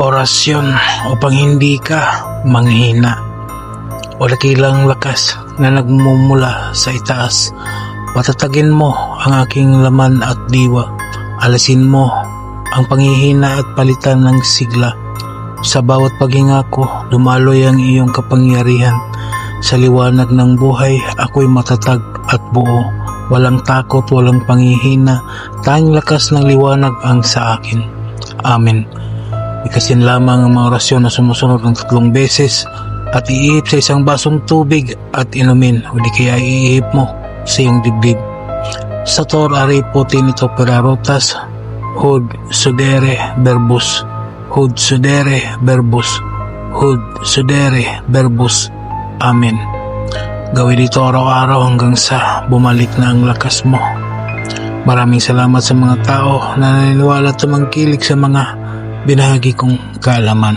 orasyon upang hindi ka manghina. Wala kilang lakas na nagmumula sa itaas. Patatagin mo ang aking laman at diwa. Alasin mo ang panghihina at palitan ng sigla. Sa bawat paghinga ko, dumaloy ang iyong kapangyarihan. Sa liwanag ng buhay, ako'y matatag at buo. Walang takot, walang panghihina. Tanging lakas ng liwanag ang sa akin. Amen. Ikasin lamang ang mga orasyon na sumusunod ng tatlong beses at iihip sa isang basong tubig at inumin o di kaya iihip mo sa iyong dibdib. Sa tor ari puti nito perarotas, hud sudere verbus, hud sudere verbus, hud sudere verbus. Amen. Gawin dito araw-araw hanggang sa bumalik na ang lakas mo. Maraming salamat sa mga tao na naniniwala tumangkilik sa mga binahagi kong kaalaman.